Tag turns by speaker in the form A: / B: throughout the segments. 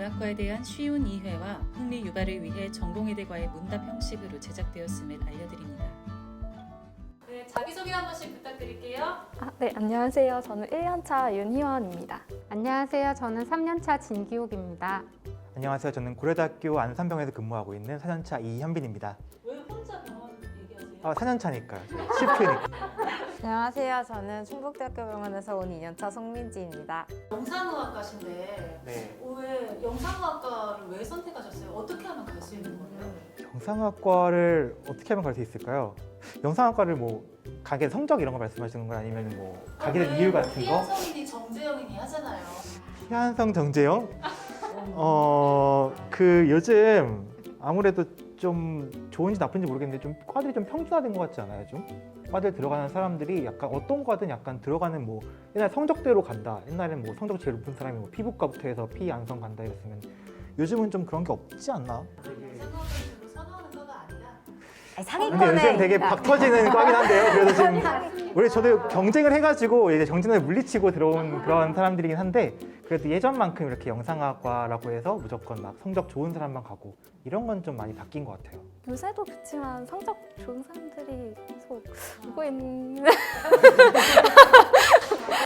A: 영상의학과에 대한 쉬운 이해와 흥미 유발을 위해 전공의들과의 문답 형식으로 제작되었음을 알려드립니다. 네, 자기소개 한 번씩 부탁드릴게요.
B: 아, 네, 안녕하세요. 저는 1년차 윤희원입니다.
C: 안녕하세요. 저는 3년차 진기옥입니다.
D: 안녕하세요. 저는 고려대학교 안산병원에서 근무하고 있는 4년차 이현빈입니다.
A: 왜 혼자 병원 얘기하세요?
D: 아, 4년차니까요. 시프트니까.
E: 안녕하세요. 저는 충북대학교 병원에서 온 2년차 송민지입니다.
A: 영상의학과신데
D: 네.
A: 왜 영상의학과를 왜 선택하셨어요? 어떻게 하면 갈 수 있는 거예요?
D: 영상학과를 어떻게 하면 갈 수 있을까요? 영상학과를 뭐 가게 성적 이런 거 말씀하시는 건 아니면 뭐 가게 된 이유 같은 거?
A: 피한성인이 정재영이니 하잖아요.
D: 피한성 정재영? 어, 그 요즘 아무래도 좀 좋은지 나쁜지 모르겠는데 좀 과들이 좀 평준화된 것 같지 않아요? 좀 과들 들어가는 사람들이 약간 어떤 과든 약간 들어가는 뭐 옛날 성적대로 간다. 옛날엔 뭐 성적 제일 높은 사람이 뭐 피부과부터 해서 피 안성 간다 이랬으면 요즘은 좀 그런 게 없지 않나? 근데 요즘 되게
E: 상위권에
D: 박 터지는 과긴 한데요. 그래도 지금 우리 저도 경쟁을 해가지고 이제 정진을 물리치고 들어온 그런 사람들이긴 한데 그래도 예전만큼 이렇게 영상학과라고 해서 무조건 막 성적 좋은 사람만 가고 이런 건 좀 많이 바뀐 것 같아요.
B: 요새도 그렇지만 성적 좋은 사람들이 계속 오고 있는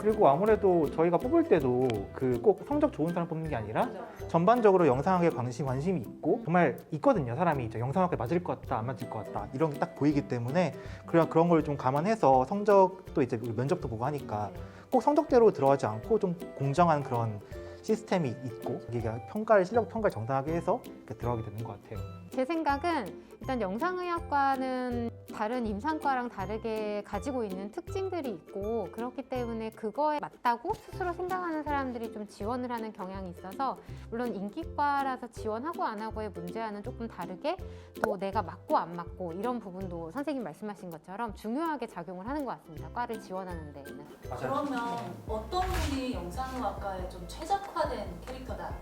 D: 그리고 아무래도 저희가 뽑을 때도 그 꼭 성적 좋은 사람 뽑는 게 아니라 전반적으로 영상학에 관심 관심이 있고 정말 있거든요. 사람이 이제 영상학에 맞을 것 같다, 안 맞을 것 같다 이런 게 딱 보이기 때문에 그런 그런 걸 좀 감안해서 성적도 이제 면접도 보고 하니까 꼭 성적대로 들어가지 않고 좀 공정한 그런 시스템이 있고 여기가 평가를 실력 평가를 정당하게 해서 들어가게 되는 것 같아요.
C: 제 생각은 일단 영상의학과는 다른 임상과랑 다르게 가지고 있는 특징들이 있고 그렇기 때문에 그거에 맞다고 스스로 생각하는 사람들이 좀 지원을 하는 경향이 있어서 물론 인기과라서 지원하고 안 하고의 문제와는 조금 다르게 또 내가 맞고 안 맞고 이런 부분도 선생님 말씀하신 것처럼 중요하게 작용을 하는 것 같습니다. 과를 지원하는 데에는.
A: 그러면 어떤 분이 영상의학과에 좀 최적화된 캐릭터다?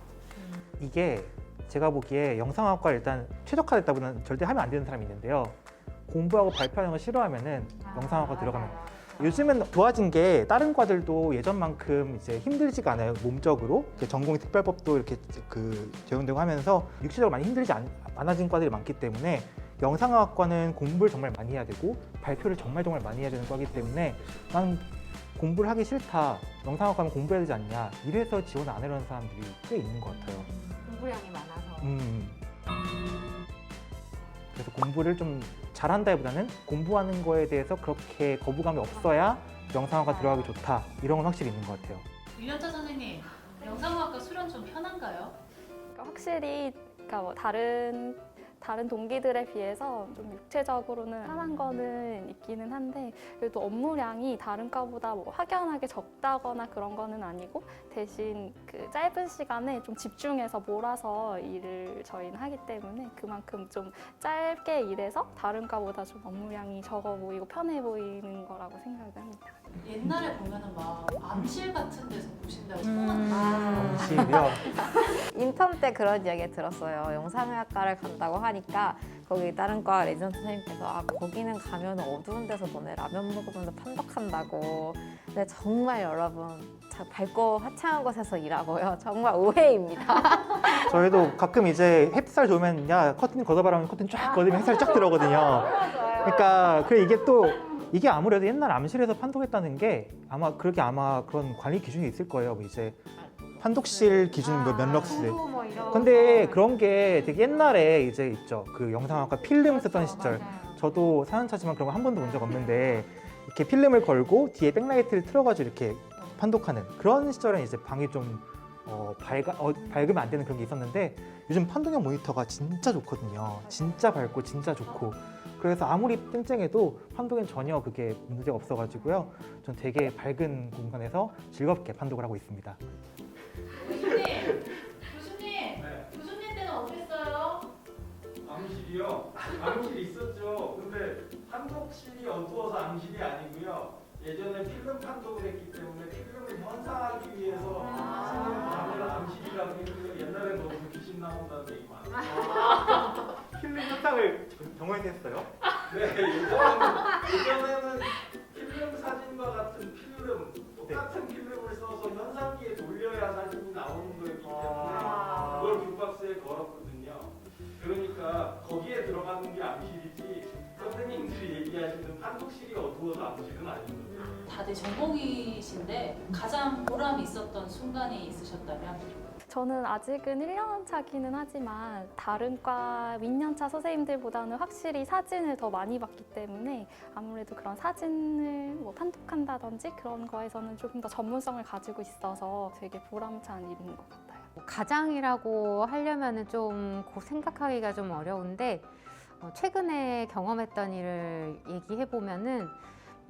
D: 이게 제가 보기에 영상학과 일단 최적화됐다보다는 절대 하면 안 되는 사람이 있는데요. 공부하고 발표하는 거 싫어하면은 영상학과 들어가면 요즘은 좋아진 게 다른 과들도 예전만큼 이제 힘들지가 않아요 몸적으로 전공 특별법도 이렇게 그 적용되고 하면서 육체적으로 많이 힘들지 않, 않아진 과들이 많기 때문에 영상학과는 공부를 정말 많이 해야 되고 발표를 정말 정말 많이 해야 되는 과이기 때문에 난 공부를 하기 싫다 영상학과는 공부해야 되지 않냐 이래서 지원 안 하려는 사람들이 꽤 있는 것 같아요.
C: 공부량이 많아서.
D: 음. 그래서 공부를 좀 잘한다기보다는 공부하는 거에 대해서 그렇게 거부감이 없어야 영상학과 들어가기 좋다 이런 건 확실히 있는 것 같아요.
A: 윤현타 선생님, 영상의학과 수련 좀 편한가요?
B: 그러니까 확실히 그러니까 뭐 다른 다른 동기들에 비해서 좀 육체적으로는 편한 거는 있기는 한데 그래도 업무량이 다른 과보다 뭐 확연하게 적다거나 그런 거는 아니고 대신 그 짧은 시간에 좀 집중해서 몰아서 일을 저희는 하기 때문에 그만큼 좀 짧게 일해서 다른 과보다 좀 업무량이 적어 보이고 편해 보이는 거라고 생각을 합니다.
A: 옛날에 보면은 막 암실 같은 데서 보신다고
E: 음.
A: 아.
D: 시이요
E: 인턴 때 그런 이야기 들었어요. 영상의학과를 간다고 하니까 거기 다른 과 레지던트 선생님께서 아 거기는 가면 어두운 데서 너네 라면 먹으면 판독한다고. 근데 정말 여러분 자, 밝고 화창한 곳에서 일하고요. 정말 오해입니다.
D: 저희도 가끔 이제 햇살 좋으면 야 커튼 걷어봐라 하면 커튼 쫙 걷으면 햇살이 쫙 들어오거든요. 그러니까 그 이게 또 이게 아무래도 옛날 암실에서 판독했다는 게 아마 그렇게 아마 그런 관리 기준이 있을 거예요. 뭐 이제 판독실 기준 뭐 면럭스
C: 뭐 이런
D: 근데
C: 거.
D: 그런 게 되게 옛날에 이제 있죠. 그 영상학과 필름 쓰던 시절.
C: 맞아요.
D: 저도 사연차지만 그런 거 한 번도 본 적 없는데 이렇게 필름을 걸고 뒤에 백라이트를 틀어가지고 이렇게 판독하는 그런 시절엔 이제 방이 좀 어, 밝아, 어, 밝으면 안 되는 그런 게 있었는데 요즘 판독형 모니터가 진짜 좋거든요. 진짜 밝고 진짜 좋고 그래서 아무리 땡땡해도 판독엔 전혀 그게 문제가 없어가지고요. 전 되게 밝은 공간에서 즐겁게 판독을 하고 있습니다.
A: 교수님, 교수님, 교수님 때는 어땠어요?
F: 암실이요? 암실 있었죠. 근데 판독실이 어두워서 암실이 아니고요. 예전에 필름 판독을 했기 때문에 필름을 현상하기 위해서 쓰는 방을 암실이라고 했는데 옛날에 너무 귀신 나온다는 얘기 많아요.
D: 필름 현상을 동호회 됐어요?
F: 네, 이번에는 이번에는 필름 사진과 같은 필름 똑같은 네. 필름을 써서 현상기에 돌려야 사진이 나오는 거기 때문에 아. 그걸 뷰박스에 걸었거든요. 그러니까 거기에 들어가는 게 암실이지 선생님들이 얘기하시는 판독실이 어두워서 암실은 아닌 거죠.
A: 다들 전공이신데 가장 보람이 있었던 순간이 있으셨다면
B: 저는 아직은 1년 차기는 하지만 다른 과 윗년차 선생님들보다는 확실히 사진을 더 많이 봤기 때문에 아무래도 그런 사진을 뭐 판독한다든지 그런 거에서는 조금 더 전문성을 가지고 있어서 되게 보람찬 일인 것 같아요.
C: 뭐 가장이라고 하려면은 좀 고- 생각하기가 좀 어려운데 어, 최근에 경험했던 일을 얘기해 보면은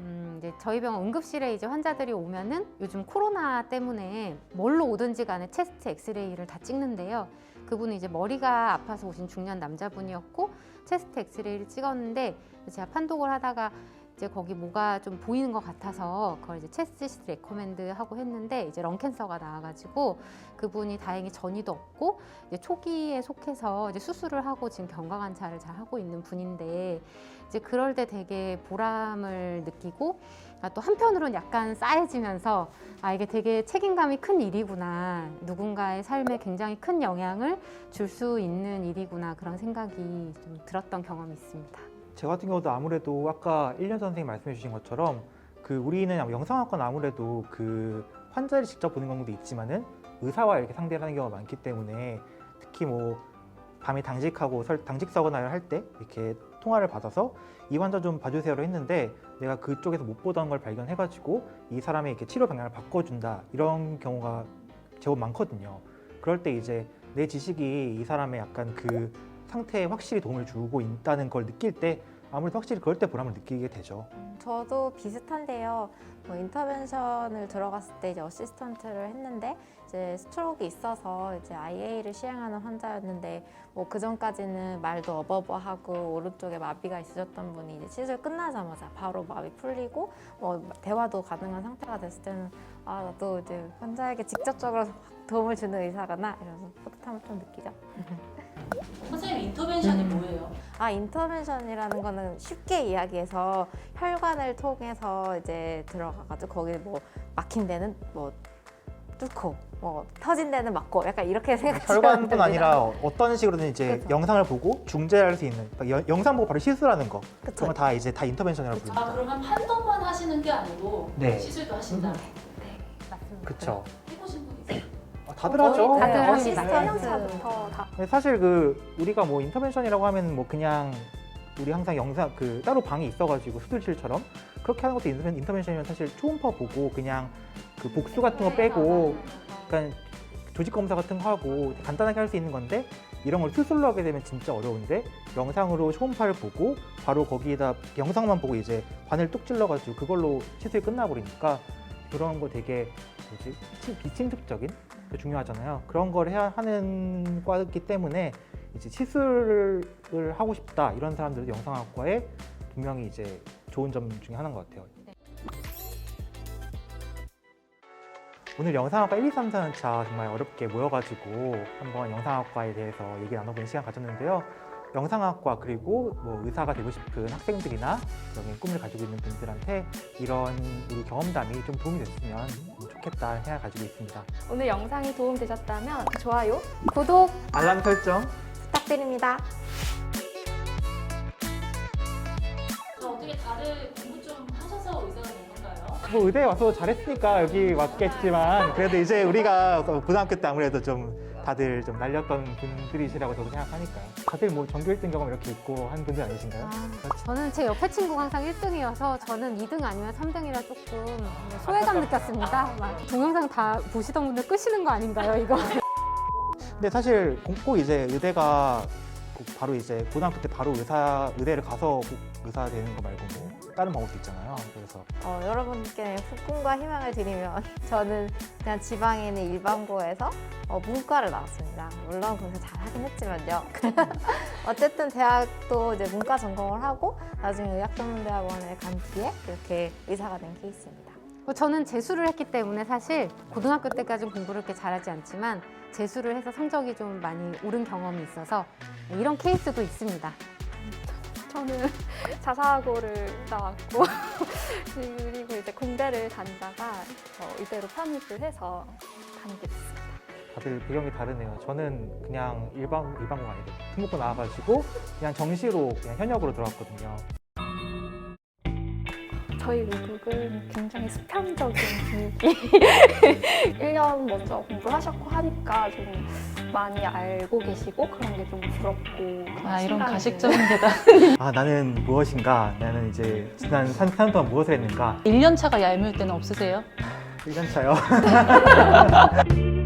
C: 음, 이제 저희 병원 응급실에 이제 환자들이 오면은 요즘 코로나 때문에 뭘로 오든지 간에 체스트 엑스레이를 다 찍는데요. 그분은 이제 머리가 아파서 오신 중년 남자분이었고 체스트 엑스레이를 찍었는데 제가 판독을 하다가 이제 거기 뭐가 좀 보이는 것 같아서 그걸 이제 체스트 시트 레코멘드 하고 했는데 이제 런 캔서가 나와가지고 그분이 다행히 전이도 없고 이제 초기에 속해서 이제 수술을 하고 지금 경과관찰을 잘 하고 있는 분인데 이제 그럴 때 되게 보람을 느끼고 아, 또 한편으로는 약간 싸해지면서 아 이게 되게 책임감이 큰 일이구나 누군가의 삶에 굉장히 큰 영향을 줄 수 있는 일이구나 그런 생각이 좀 들었던 경험이 있습니다.
D: 제 같은 경우도 아무래도 아까 1년 선생님 말씀해 주신 것처럼 그 우리는 영상학과 는 아무래도 그 환자를 직접 보는 경우도 있지만은 의사와 이렇게 상대를 하는 경우가 많기 때문에 특히 뭐 밤에 당직하고 설- 당직 서거나를 할때 이렇게 통화를 받아서 이 환자 좀 봐주세요로 했는데 내가 그쪽에서 못 보던 걸 발견해가지고 이 사람의 이렇게 치료 방향을 바꿔준다 이런 경우가 제법 많거든요. 그럴 때 이제 내 지식이 이 사람의 약간 그 상태에 확실히 도움을 주고 있다는 걸 느낄 때 아무래도 확실히 그럴 때 보람을 느끼게 되죠.
E: 저도 비슷한데요. 뭐 인터벤션을 들어갔을 때 이제 어시스턴트를 했는데 이제 스트로크가 있어서 이제 IA를 시행하는 환자였는데 뭐 그 전까지는 말도 어버버하고 오른쪽에 마비가 있으셨던 분이 이제 시술 끝나자마자 바로 마비 풀리고 뭐 대화도 가능한 상태가 됐을 때는 아 나도 이제 환자에게 직접적으로 도움을 주는 의사구나 이러면서 뿌듯함을 좀 느끼죠.
A: 선생님 인터벤션이
D: 음.
A: 뭐예요?
E: 아 인터벤션이라는 거는 쉽게 이야기해서 혈관을 통해서 이제 들어가가지고 거기 뭐 막힌 데는 뭐 뚫고 뭐 터진 데는 막고 약간 이렇게 생각하시면
D: 혈관뿐
E: 됩니다.
D: 아니라 어떤 식으로든 이제
E: 그쵸.
D: 영상을 보고 중재할 수 있는 그러니까 여- 영상 보고 바로 시술하는 거
E: 그쵸.
D: 그런 거 다 이제 다 인터벤션이라고
A: 아
D: 부릅니다.
A: 그러면 판독만 하시는 게 아니고
D: 네.
A: 시술도 하신다.
C: 맞습니다.
D: 그쵸. 아, 다들 하죠.
C: 다들
E: 네,
C: 합니다.
B: 1년차부터 다
D: 근데 사실 그 우리가 뭐 인터벤션이라고 하면 뭐 그냥 우리 항상 영상 그 따로 방이 있어가지고 수술실처럼 그렇게 하는 것도 인터벤- 인터벤션이면 사실 초음파 보고 그냥 그 복수 같은 거 빼고 약간 조직 검사 같은 거 하고 간단하게 할 수 있는 건데 이런 걸 수술로 하게 되면 진짜 어려운데 영상으로 초음파를 보고 바로 거기에다 영상만 보고 이제 바늘 뚝 찔러가지고 그걸로 시술이 끝나버리니까 그런 거 되게 뭐지 침- 비침습적인 게 중요하잖아요. 그런 걸 해야 하는 과이기 때문에 이제 시술을 하고 싶다 이런 사람들도 영상학과에 분명히 이제 좋은 점 중에 하나인 것 같아요. 오늘 영상학과 1, 2, 3, 4년차 정말 어렵게 모여가지고 한번 영상학과에 대해서 얘기 나눠보는 시간 가졌는데요. 영상학과 그리고 뭐 의사가 되고 싶은 학생들이나 여기 꿈을 가지고 있는 분들한테 이런 우리 경험담이 좀 도움이 됐으면 좋겠다 생각 가지고 있습니다.
B: 오늘 영상이 도움되셨다면 좋아요,
C: 구독
D: 알람 설정
E: 부탁드립니다.
A: 그럼 어떻게 다들 공부 좀 하셔서 의사가 된 건가요?
D: 뭐 의대에 와서 잘했으니까 여기 왔겠지만 그래도 이제 우리가 고등학교 때 아무래도 좀 다들 좀 날렸던 분들이시라고 저도 생각하니까요. 다들 뭐 전교 1등 경험 이렇게 있고 한 분들 아니신가요?
C: 저는 제 옆에 친구가 항상 1등이어서 저는 2등 아니면 3등이라 조금 소외감 느꼈습니다. 막 동영상 다 보시던 분들 끄시는 거 아닌가요, 이거?
D: 근데 사실 꼭 이제 의대가 꼭 바로 이제 고등학교 때 바로 의사 의대를 가서 꼭 의사 되는 거 말고 뭐 다른 방법도 있잖아요. 그래서
E: 어, 여러분께 꿈과 희망을 드리면 저는 그냥 지방에 있는 일반고에서 어, 문과를 나왔습니다. 물론 거기서 잘 하긴 했지만요. 어쨌든 대학도 이제 문과 전공을 하고 나중에 의학전문대학원에 간 뒤에 이렇게 의사가 된 케이스입니다.
C: 뭐 저는 재수를 했기 때문에 사실 고등학교 때까지는 공부를 그렇게 잘하지 않지만 재수를 해서 성적이 좀 많이 오른 경험이 있어서 이런 케이스도 있습니다.
B: 저는 자사고를 나왔고 그리고 이제 공대를 다니다가 어, 이대로 편입을 해서 다니게 됐습니다.
D: 다들 배경이 다르네요. 저는 그냥 일반 일반고가 아니고 특목고 나와가지고 그냥 정시로 그냥 현역으로 들어왔거든요.
B: 저희 외국은 굉장히 수평적인 분위기 1년 먼저 공부를 하셨고 하니까 좀 많이 알고 계시고 그런 게 좀 부럽고
A: 아 이런. 가식적인 데다
D: 아 나는 무엇인가? 나는 이제 지난 3년 동안 무엇을 했는가?
A: 1년 차가 얄미울 때는 없으세요?
D: 1년 차요.